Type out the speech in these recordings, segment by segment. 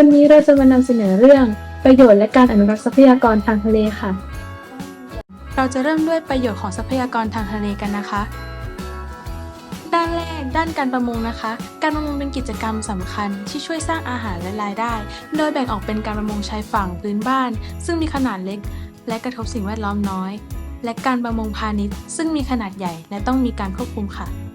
วันนี้เราจะมานำเสนอเรื่องประโยชน์และการอนุรักษ์ทรัพยากรทางทะเลค่ะ เราจะเริ่มด้วยประโยชน์ของทรัพยากรทางทะเลกันนะคะ ด้านแรกด้านการประมงนะคะ การประมงเป็นกิจกรรมสำคัญที่ช่วยสร้างอาหารและรายได้ โดยแบ่งออกเป็นการประมงชายฝั่งพื้นบ้าน ซึ่งมีขนาดเล็ก และกระทบสิ่งแวดล้อมน้อย และการประมงพาณิชย์ ซึ่งมีขนาดใหญ่และต้องมีการควบคุมค่ะ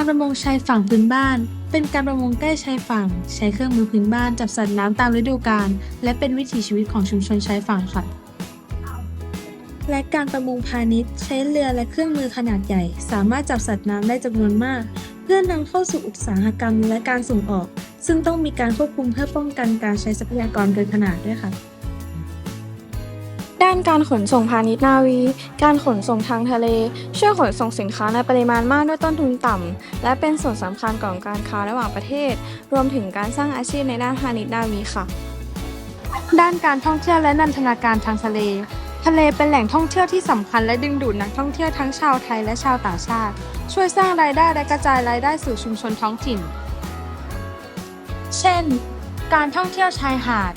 การประมงชายฝั่งพื้นบ้าน เป็นการประมงใกล้ชายฝั่ง ใช้เครื่องมือพื้นบ้านจับสัตว์น้ำตามฤดูกาลและเป็นวิถีชีวิตของชุมชนชายฝั่งค่ะ และการประมงพาณิชย์ ใช้เรือและเครื่องมือขนาดใหญ่ สามารถจับสัตว์น้ำได้จำนวนมาก เพื่อนำเข้าสู่อุตสาหกรรมและการส่งออก ซึ่งต้องมีการควบคุมเพื่อป้องกันการใช้ทรัพยากรเกินขนาดด้วยค่ะ ด้านการขนส่งพาณิชย์นาวี การขนส่งทางทะเล ช่วยขนส่งสินค้าในปริมาณมากด้วยต้นทุนต่ำ และเป็นส่วนสำคัญของการค้าระหว่างประเทศ รวมถึงการสร้างอาชีพในด้านพาณิชย์นาวีค่ะ ด้านการท่องเที่ยวและนันทนาการทางทะเล ทะเลเป็นแหล่งท่องเที่ยวที่สำคัญและดึงดูดนักท่องเที่ยวทั้งชาวไทยและชาวต่างชาติ ช่วยสร้างรายได้และกระจายรายได้สู่ชุมชนท้องถิ่น เช่น การท่องเที่ยวชายหาด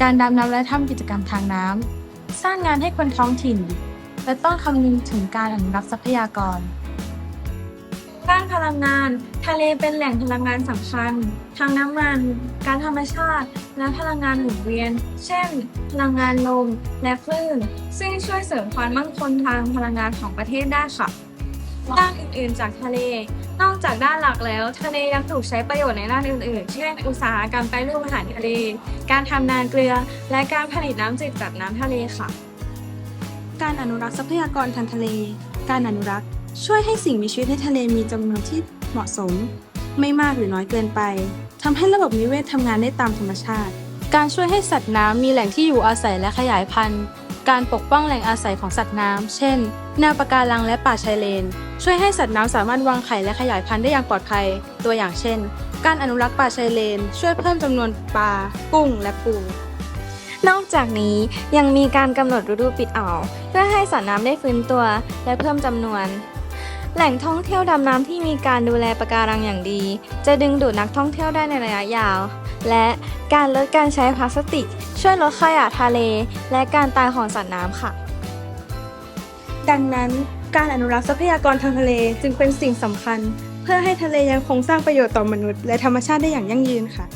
การดำน้ำและทำกิจกรรมทางน้ำ สร้างงานให้คนท้องถิ่น และต้องคำนึงถึงการอนุรักษ์ทรัพยากรด้านพลังงาน ทะเลเป็นแหล่งพลังงานสำคัญทางน้ำมัน การธรรมชาติ และพลังงานหมุนเวียน เช่น พลังงานลม และคลื่น ซึ่งช่วยเสริมความมั่นคงทางพลังงานของประเทศได้ค่ะ ด้านอื่นๆ จากทะเล นอกจากด้านหลักแล้ว ทะเลยังถูกใช้ประโยชน์ในด้านอื่นๆ เช่น อุตสาหกรรมแปรรูปอาหารทะเล การทำนาเกลือ และการผลิตน้ำจืดจากน้ำทะเลค่ะ การอนุรักษ์ทรัพยากรทางทะเล การอนุรักษ์ช่วยให้สิ่งมีชีวิตในทะเลมีจำนวนที่เหมาะสม ไม่มากหรือน้อยเกินไปทำให้ระบบนิเวศทำงานได้ตามธรรมชาติ การช่วยให้สัตว์น้ำมีแหล่งที่อยู่อาศัยและขยายพันธุ์ การปกป้องแหล่งอาศัยของสัตว์น้ำ เช่น แนวปะการังและป่าชายเลน ช่วยให้สัตว์น้ำสามารถวางไข่และขยายพันธุ์ได้อย่างปลอดภัย ตัวอย่างเช่น การอนุรักษ์ป่าชายเลน ช่วยเพิ่มจำนวนปลา กุ้ง และปู นอกจากนี้ยังมีการกำหนดฤดูปิดอ่าวเพื่อให้สัตว์น้ำได้ฟื้นตัว และเพิ่มจำนวน แหล่งท่องเที่ยวดำน้ำที่มีการดูแลปะการังอย่างดี จะดึงดูดนักท่องเที่ยวได้ในระยะยาว และการลดการใช้พลาสติก ช่วยลดขยะทะเล และการตายของสัตว์น้ำค่ะ ดังนั้นการอนุรักษ์ทรัพยากรทางทะเลจึงเป็นสิ่งสำคัญ เพื่อให้ทะเลยังคงสร้างประโยชน์ต่อมนุษย์ และธรรมชาติได้อย่างยั่งยืนค่ะ